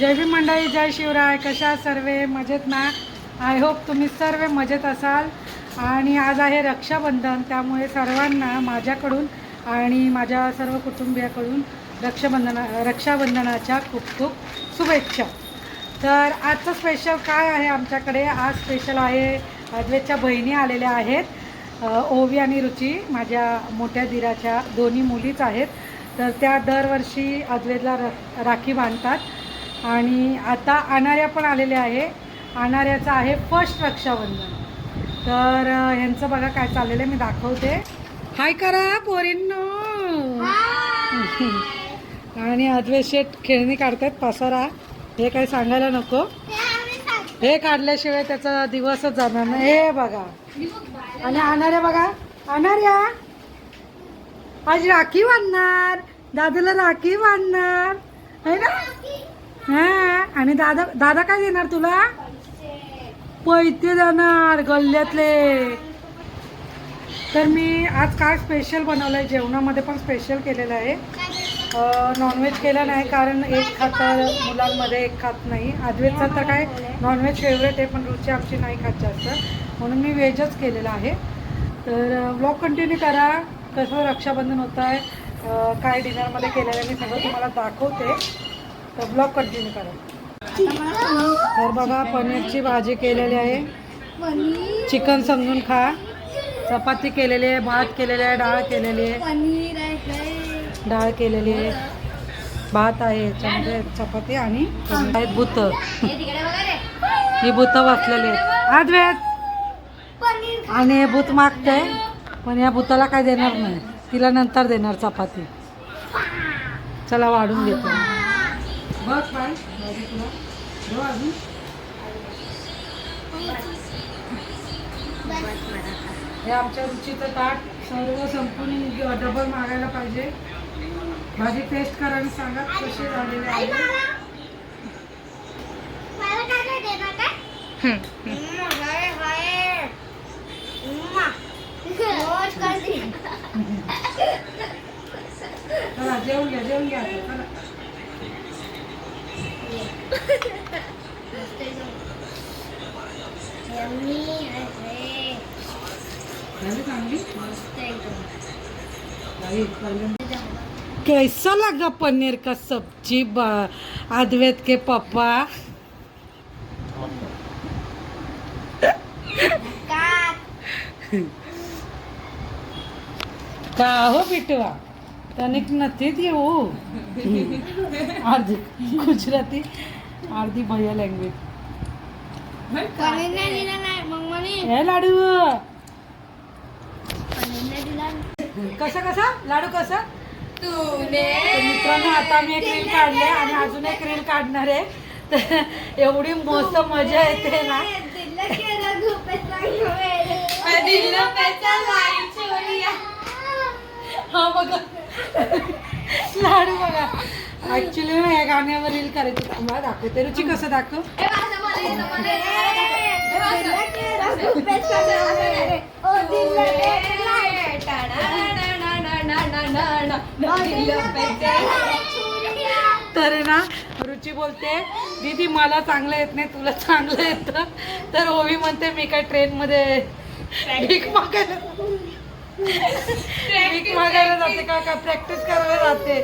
जय भी मंडळी जय शिवराय. कशा सर्वे? मजेत ना? आय होप तुम्ही सर्व मजेत असाल. आणि आज आहे रक्षाबंधन त्यामुळे सर्वांना माझ्याकडून आणि माझ्या सर्व कुटुंबियाकडून रक्षाबंधना रक्षाबंधनाच्या खूप खूप शुभेच्छा. तर आजचं स्पेशल काय आहे आमच्याकडे? आज स्पेशल आहे अद्वेतच्या बहिणी आलेल्या आहेत. ओवी आणि रुची माझ्या मोठ्या दिराच्या दोन्ही मुलीच आहेत. तर त्या दरवर्षी अद्वेतला राखी बांधतात. आणि आता अनार्या पण आलेले आहे. अनार्याचं आहे फर्स्ट रक्षाबंधन. तर ह्यांचं बघा काय चाललेलं आहे मी दाखवते. हाय करा पोरींनो. आणि अद्वैत शेठ खेळणी काढतात पसारा. हे काही सांगायला नको. हे काढल्याशिवाय त्याचा दिवसच जाणार नाही. हे बघा. आणि अनार्या बघा. अनार्या आज राखी बांधणार. दादाला राखी बांधणार. है ना? हा आणि दादा दादा काय देणार तुला? पैसे देणार गल्ल्यातले. तर मी आज काय स्पेशल बनवलं आहे जेवणामध्ये पण स्पेशल केलेलं आहे. नॉनव्हेज केलं नाही कारण एक खातं मुलांमध्ये एक खात नाही. अद्वैतचा तर काय नॉनव्हेज फेवरेट आहे पण रुची आमची नाही खात जास्त. म्हणून मी व्हेजच केलेलं आहे. तर ब्लॉग कंटिन्यू करा. कसं रक्षाबंधन होतं आहे काय डिनरमध्ये केलेलं आहे मी सगळं तुम्हाला दाखवते. तर ब्लॉग कंटिन्यू करा. तर बघा पनीरची भाजी केलेली आहे. चिकन समजून खा. चपाती केलेली आहे भात केलेली आहे डाळ केलेली आहे. डाळ केलेली आहे. भात आहे याच्यामध्ये चपाती आणि आहेत बुत. ही बुत वाचलेली आहेत. आदवेत आणि हे भूत मागते. पण या भूताला काय देणार नाही. तिला नंतर देणार चपाती. चला वाढून घेतो. बघ बाय भाजी तुला देऊ अजून हे आमच्या रुचीचं ताट सर्व संपून डबल मागायला पाहिजे. भाजी टेस्ट करा आणि सांगा कशी झालेली आहे. जेवून घ्या जेवून घ्या आता, चला Yummy आहे. झाली चांगली मस्त एकदम. नाही, पहिल्यांदा कैसा लगा पनीर का सब्जी आदवेद के पापा? का हो बिटवा? तनिक नथी थी आज गुजराती अर्धी भैया लँग्वेज पनीर नाही दिला नाही मग म्हणे हे लाडू. कसा कसा? लाडू कसा? मित्रांनो आता मी एक रील काढले आणि अजून एक रील काढणार आहे. तर एवढी मस्त मजा येते ना. हा बघा. लाडू बघा. ऍक्च्युली ना या गाण्यावर रील करायची थांबा दाखवते रुची कसं दाखव तर ना रुची बोलते दीदी मला चांगलं येत नाही तुला चांगलं येतं तर ओवी म्हणते मी काय ट्रेनमध्ये भीक मागायला जाते का काय प्रॅक्टिस करायला जाते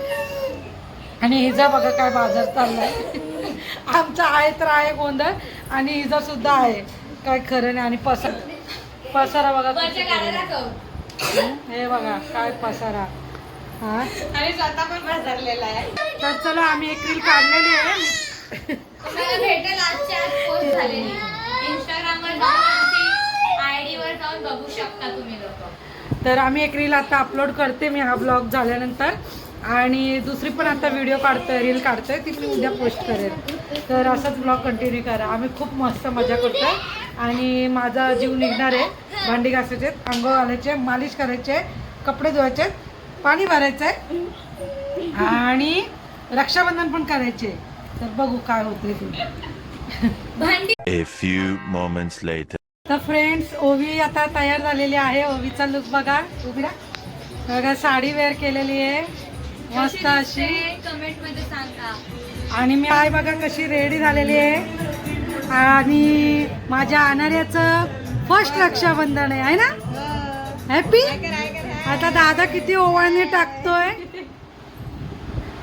आणि हिजा बघा काय बाजार चाललाय. आमचा आहे तर आहे गोंधळ आणि हिजा सुद्धा आहे. काय खरं नाही आणि पसार पसारा बघा. हं? बघा काय पसारा. हा? आणि स्वतः पण आहे. तर चला आम्ही एक रील काढलेली आहे. तुम्हाला भेटेल आजच्या आज पोस्ट झालेली. इंस्टाग्रामवर जाऊन आयडी वर जाऊन बघू शकता तुम्ही लोक. तर आम्ही एक रील आता अपलोड करते मी हा ब्लॉग झाल्यानंतर. आणि दुसरी पण आता व्हिडिओ काढतोय रील काढतोय ती मी उद्या पोस्ट करेन तर असंच ब्लॉग कंटिन्यू करा. आम्ही खूप मस्त मजा करतोय. आणि माझा जीव निघणार आहे. भांडी घासायचे आंघोळ घालायचे मालिश करायचे कपडे धुवायचे पाणी भरायचं आहे आणि रक्षाबंधन पण करायचे. तर बघू काय होतंय ते. भांडी A few moments later. तर फ्रेंड्स ओवी आता तयार झालेली आहे. ओवीचा लुक बघा. उभी राहा. बघा साडी वेअर केलेली आहे. मस्त अशी. कमेंटमध्ये सांगा. आणि मी आई बघा कशी रेडी झालेली आहे. आणि माझ्या अनाऱ्याचं फर्स्ट रक्षाबंधन आहे ना? हॅपी आता दादा किती ओवाळणी टाकतोय?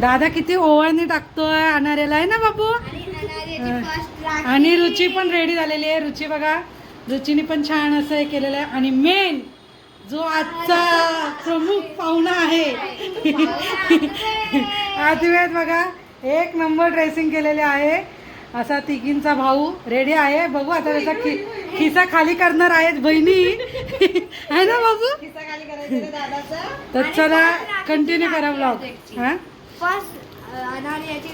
दादा किती ओवाळणी टाकतोय अनाऱ्याला आहे ना बाबू? आणि रुची पण रेडी झालेली आहे. रुची बघा रुचीने पण छान असं हे केलेलं आहे. आणि मेन जो आजचा प्रमुख पाहुणा आहे. आदिवेद बघा एक नंबर ड्रेसिंग केलेले आहे. असा तिघींचा भाऊ रेडी आहे. बघू आता त्याचा खि खिसा खाली करणार आहेत बहिणी. आहे ना बाबू तर चला कंटिन्यू करा ब्लॉग हा?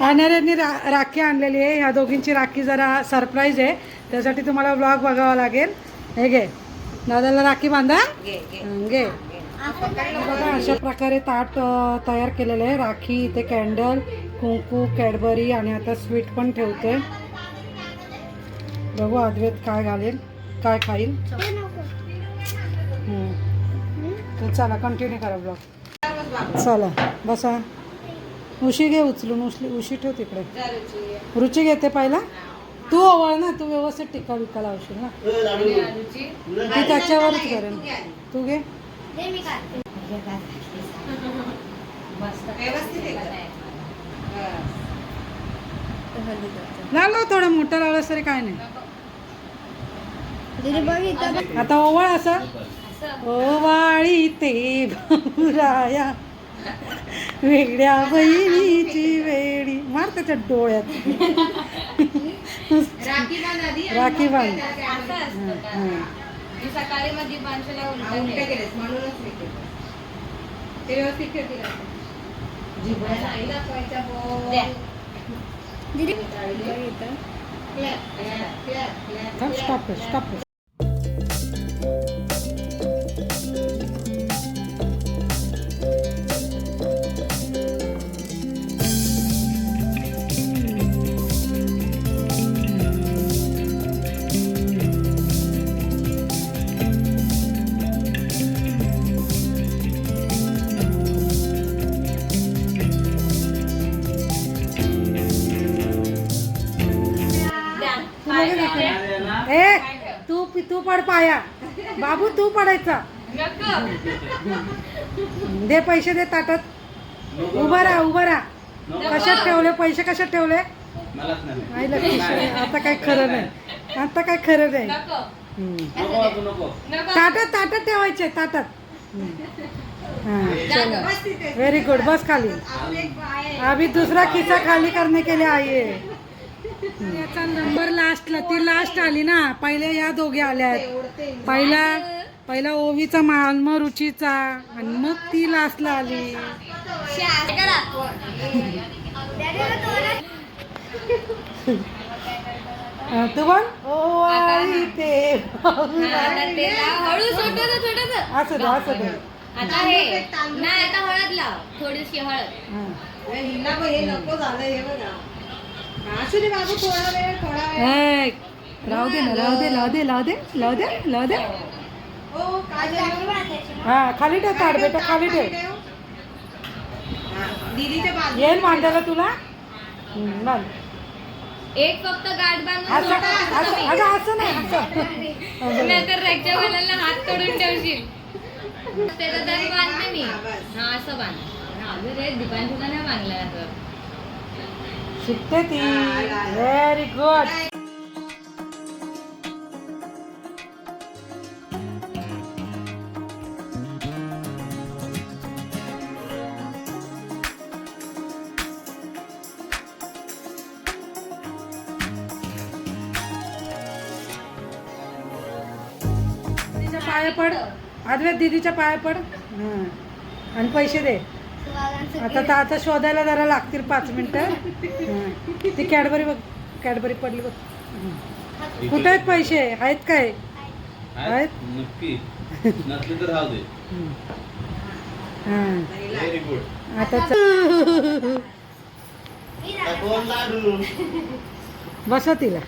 अनाऱ्यांनी रा राखी आणलेली आहे. ह्या दोघींची राखी जरा सरप्राईज आहे. त्यासाठी तुम्हाला ब्लॉग बघावा लागेल. हे घे. दादाला राखी बांधा? घे बघा अशा प्रकारे ताट तयार केलेलं आहे. राखी इथे कॅन्डल कुंकू कॅडबरी आणि आता स्वीट पण ठेवतोय बघू अद्वैत काय घालेल काय खाईल. तर चला कंटिन्यू करा ब्लॉग चला बसा. उशी घे उचलून उचली उशी ठेव तिकडे. रुची घेते पहिला? तू ओवळ ना तू व्यवस्थित टिका विका लावशील ना. ती त्याच्यावरच करेन. तू घे. हे लावलं थोडं मोठं लावलं तरी काय नाही. आता ओवळ असं. ओवाळी ते भाऊराया. वेगळ्या बहिणीची वेळी मार त्याच्या डोळ्यात. राखी बांध आधी आणि राखी मग बांध. ते असं असतं का? हं. मी सकाळी मग दीपांशला उलट केलेस म्हणूनच मी केलं. ते व्यवस्थित ठेवतील आता. नाही दाखवायच्या बोल. दीदी Clap, clap, clap, clap, थांब, clap, stop it, तू तू पड पाया. बाबू तू पडायचा. दे पैसे दे ताटात. उभा राहा उभा राहा. कशात ठेवले पैसे कशात ठेवले. आता काय खरं नाही. आता काय खरं नाही. ताटात ताटात ठेवायचे ताटात. व्हेरी गुड बस खाली. अभी दूसरा खिस्सा खाली करने के लिए आई है याचा नंबर लास्टला ती लास्ट आली ना. पहिले या दोघे आल्या पहिला पहिला ओवीचा माल मग रुचीचा. आणि मग ती लास्टला आली. तू बोल. ओ आई ते आता ते असं दे असं दे. आता हे नाही आता हळद लाव. थोडीशी हळद. हं. ए, राहू दे ना राहू दे लावू दे लावू दे लावू दे लावू दे. हा खाली ठेव ताट बेटा खाली ठेव. येईल बांधायला तुला? बांध. एक फक्त गाठ बांधून असं. अगं नाही. नाहीतर रेगच्या वाल्याला हात तोडून ठेवशील. त्याचा तरी बांधते मी. हा असं बांध. अजून रे दीपांशूला नाही बांधलं असं शिकते ती. व्हेरी गुड पाया पड. अद्वैत दीदीच्या पाया पड. हं. आणि पैसे दे. आता तर आता शोधायला जरा लागतील पाच मिनिटं. ती कॅडबरी बघ कॅडबरी पडली बघ. कुठे आहेत पैसे? आहेत काय? आहेत. नक्की. नसले तर राहू दे. व्हेरी गुड आता च- बसा तिला.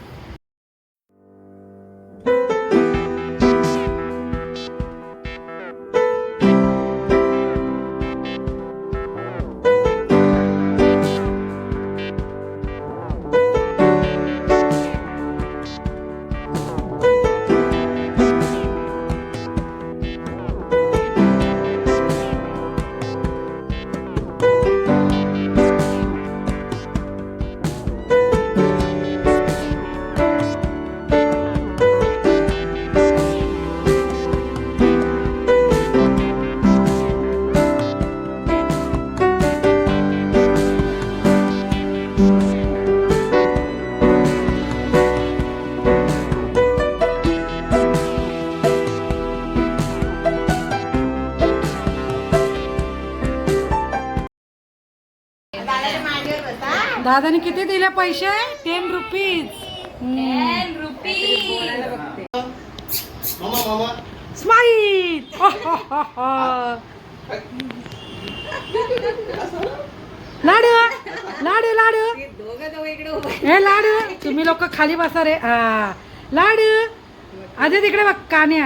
दादाने किती दिले पैसे? टेन रुपीज स्माईल लाडू लाडू लाडू. हे लाडू. तुम्ही लोक खाली बसा रे. हा. लाडू. आधी तिकडे बघ कान्या.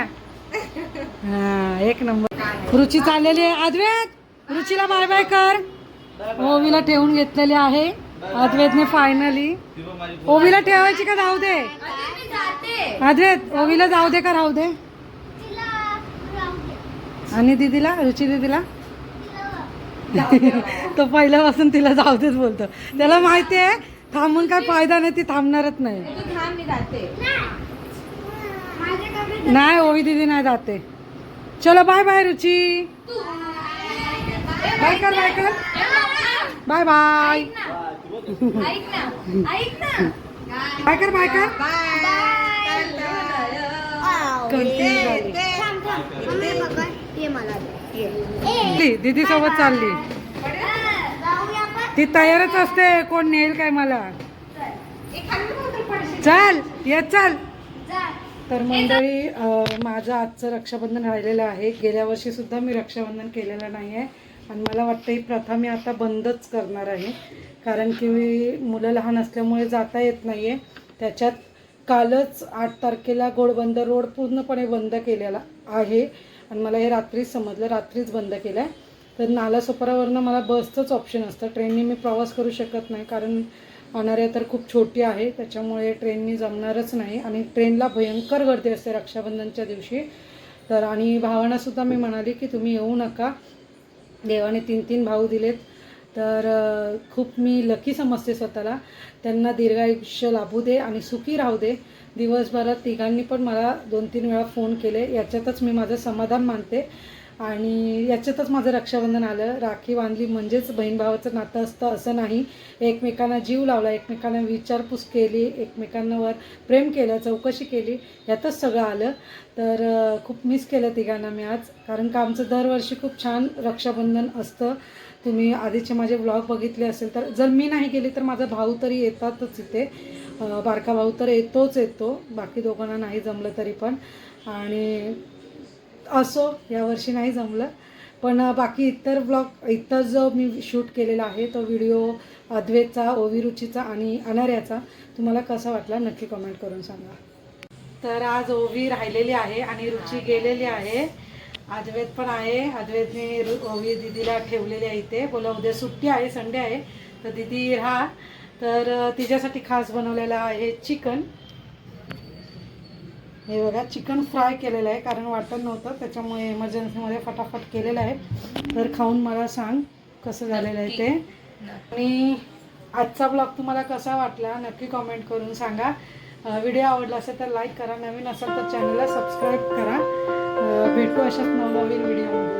हा एक नंबर. रुची चाललेली आहे. अद्वैत रुचीला बाय बाय कर. ओवीला ठेवून घेतलेली आहे. अद्वैतने फायनली ओवीला ठेवायची का जाऊ दे? अद्वैत ओवीला जाऊ दे का राहू दे? राहू. आणि दीदीला रुची दीदीला? तो पहिल्यापासून तिला जाऊ देच बोलतो. त्याला माहिती आहे थांबून काय फायदा नाही ती थांबणारच नाही. नाही ओवी दीदी नाही जाते. चलो बाय बाय रुची. बाय कर बाय कर. बाय बाय ऐक ना ऐक ना. बाय कर बाय कर. दीदी सोबत चालली. जाऊया आपण. ती तयारच असते कोण नेईल काय मला. चल. ये चल. तर मंडळी माझं आजचं रक्षाबंधन राहिलेलं आहे. गेल्या वर्षी सुद्धा मी रक्षाबंधन केलेलं नाही आहे आणि मला वाटतं ही प्रथा मी आता बंदच करणार आहे. कारण की मी मुलं लहान असल्यामुळे जाता येत नाही आहे त्याच्यात कालच आठ तारखेला घोडबंदर रोड पूर्णपणे बंद केलेला आहे. आणि मला हे रात्रीच समजलं रात्रीच बंद केलं आहे तर नालासोपारावरनं मला बसचंच ऑप्शन असतं. ट्रेनने मी प्रवास करू शकत नाही कारण अनार्या तर खूप छोटी आहे. त्याच्यामुळे ट्रेननी जमणारच नाही. आणि ट्रेनला भयंकर गर्दी असते रक्षाबंधनच्या दिवशी. तर आणि भावांनासुद्धा मी म्हणाली की तुम्ही येऊ नका. देवाने तीन तीन भाऊ दिलेत. तर खूप मी लकी समजते स्वतःला. त्यांना दीर्घायुष्य लाभू दे आणि सुखी राहू दे. दिवसभरात तिघांनी पण मला दोन तीन वेळा फोन केले. याच्यातच मी माझं समाधान मानते. आणि याच्यातच माझं रक्षाबंधन आलं. राखी बांधली म्हणजेच बहीण भावाचं नातं असतं असं नाही. एकमेकांना जीव लावला एकमेकांना विचारपूस केली एकमेकांवर प्रेम केलं चौकशी केली यातच सगळं आलं. तर खूप मिस केलं तिघांना मी आज. कारण का आमचं दरवर्षी खूप छान रक्षाबंधन असतं. तुम्ही आधीचे माझे ब्लॉग बघितले असेल तर जर मी नाही गेली तर माझा भाऊ तरी येतातच इथे. बारका भाऊ तर येतोच येतो. बाकी दोघांना नाही जमलं तरी पण. आणि असो यावर्षी नाही जमलं. पण बाकी इतर ब्लॉग इतर जो मी शूट केलेला आहे तो व्हिडिओ अद्वैतचा ओविरुचीचा आणि अनाऱ्याचा तुम्हाला कसा वाटला नक्की कमेंट करून सांगा. तर आज ओवी राहिलेली आहे आणि रुची गेलेली आहे. अद्वैत पण आहे. अद्वैतने ओवी दिदीला ठेवलेली आहे इथे. बोला उद्या सुट्टी आहे संडे आहे. तर दिदी राहा. तर तिच्यासाठी खास बनवलेलं आहे चिकन. हे बघा चिकन फ्राय केलेलं आहे कारण वाटत नव्हतं. त्याच्यामुळे इमर्जन्सीमध्ये फटाफट केलेलं आहे. तर खाऊन मला सांग कसं झालेलं आहे ते. आणि आजचा ब्लॉग तुम्हाला कसा वाटला नक्की कमेंट करून सांगा. व्हिडिओ आवडला असेल तर लाईक करा. नवीन असेल तर चॅनलला सबस्क्राईब करा. भेटू अशाच नवनवीन व्हिडिओमध्ये